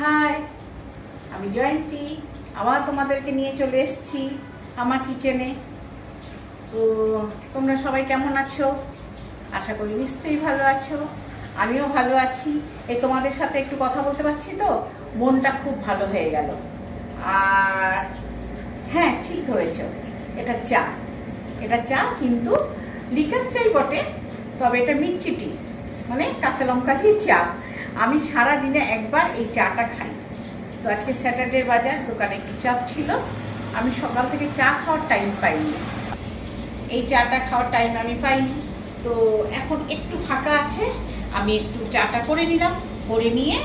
High, আমি জয়ন্তী, আবার তোমাদেরকে নিয়ে চলে এসছি আমার কিচেনে তো তোমরা সবাই কেমন আছো? আশা করি নিশ্চয়ই ভালো আছো। আমিও ভালো আছি। এই তোমাদের সাথে একটু কথা বলতে পারছি তো? মনটা খুব ভালো হয়ে গেল। আর হ্যাঁ ঠিক ধরেছ, এটা চা। এটা চা কিন্তু লিকার চাই বটে, তবে এটা মিচ্ছিটি মানে কাঁচা লঙ্কা দিয়ে চা। আমি সারা দিনে একবার এই চাটা খাই। তো আজকে স্যাটারডে বাজার, দোকানে একটু চাপ ছিল। আমি সকাল থেকে চা খাওয়ার টাইম পাইনি। এই চাটা খাওয়ার টাইম আমি পাইনি। তো এখন একটু ফাঁকা আছে। আমি একটু চাটা করে নিলাম, করে নিয়ে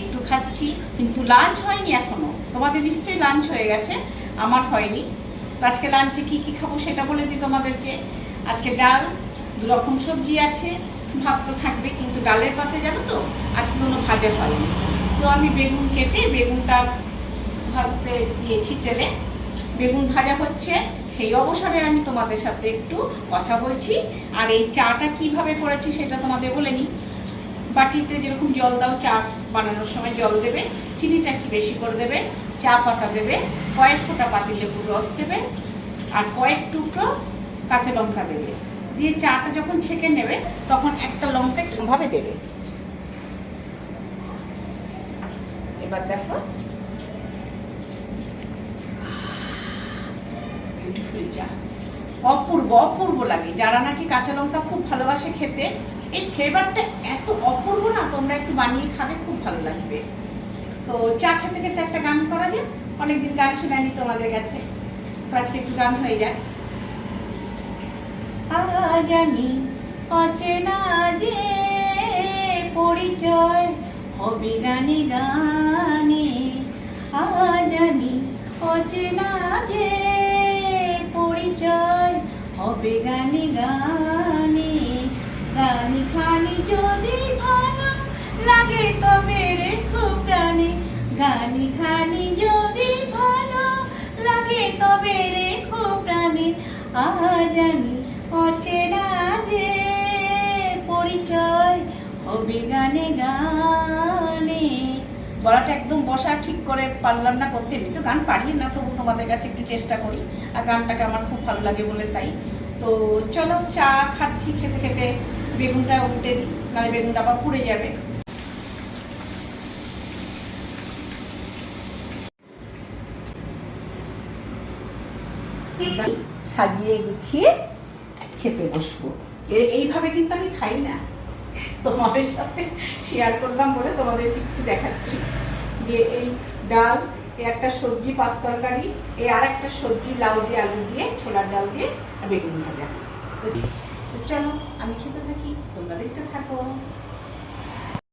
একটু খাচ্ছি। কিন্তু লাঞ্চ হয়নি এখনও। তোমাদের নিশ্চয়ই লাঞ্চ হয়ে গেছে, আমার হয়নি। তো আজকে লাঞ্চে কি কি খাব সেটা বলে দিই তোমাদেরকে। আজকে ডাল দু রকম সবজি আছে। ভাত তো থাকবে, কিন্তু ডালের পাতে জানো তো আজকে কোনো ভাজা হয়নি। তো আমি বেগুন কেটে বেগুনটা ভাজতে দিয়েছি তেলে। বেগুন ভাজা হচ্ছে, সেই অবসরে আমি তোমাদের সাথে একটু কথা বলছি। আর এই চাটা কীভাবে করেছি সেটা তোমাদের বলে নিই। বাটিতে যেরকম জল দাও, চা বানানোর সময় জল দেবে, চিনিটা একটু বেশি করে দেবে, চা পাতা দেবে, কয়েক ফোঁটা পাতি লেবুর রস দেবে, আর কয়েক টুকরো কাঁচা লঙ্কা দেবে। দিয়ে চাটা যখন ছেঁকে নেবে, তখন একটা লঙ্কা ভাবে দেবে। এবার দেখো। অপূর্ব অপূর্ব লাগে। যারা নাকি কাঁচা লঙ্কা খুব ভালোবাসে খেতে, এই ফ্লেভারটা এত অপূর্ব না, তোমরা একটু বানিয়ে খাবে, খুব ভালো লাগবে। তো চা খেতে খেতে একটা গান করা যায় অনেকদিন গান শুনানি তোমাদের কাছে। তো আজকে একটু গান হয়ে যায় আমি অচেনা যে পরিচয় হবে গানে গানে আজ আমি অচেনা যে পরিচয় হবে গানে গানে গানি খানি যদি ভালো লাগে তবে রে রেখো প্রাণে গানি খানি যদি ভালো লাগে তবে রেখো প্রাণে আজ আমি হবে গানে গানে। গলাটা একদম বসা, ঠিক করে পারলাম না করতে। আমি তো গান পারি না, তবু তোমাদের কাছে একটু চেষ্টা করি। আর গানটাকে আমার খুব ভালো লাগে বলে তাই। তো চলো চা খাচ্ছি খেতে খেতে। বেগুনটা উল্টে দিই, নাহলে বেগুনটা আবার পুড়ে যাবে। সাজিয়ে গুছিয়ে খেতে বসবো। এইভাবে কিন্তু আমি খাই না। তোমাদের সাথে শেয়ার করলাম বলে তোমাদের একটু দেখাচ্ছি যে এই ডাল একটা সবজি পাঁচ তরকারি এই আর একটা সবজি লাউ দিয়ে আলু দিয়ে, ছোলার ডাল দিয়ে বেগুন ভাজা। তো চলো, আমি খেতে থাকি, তোমরা দেখতে থাকো।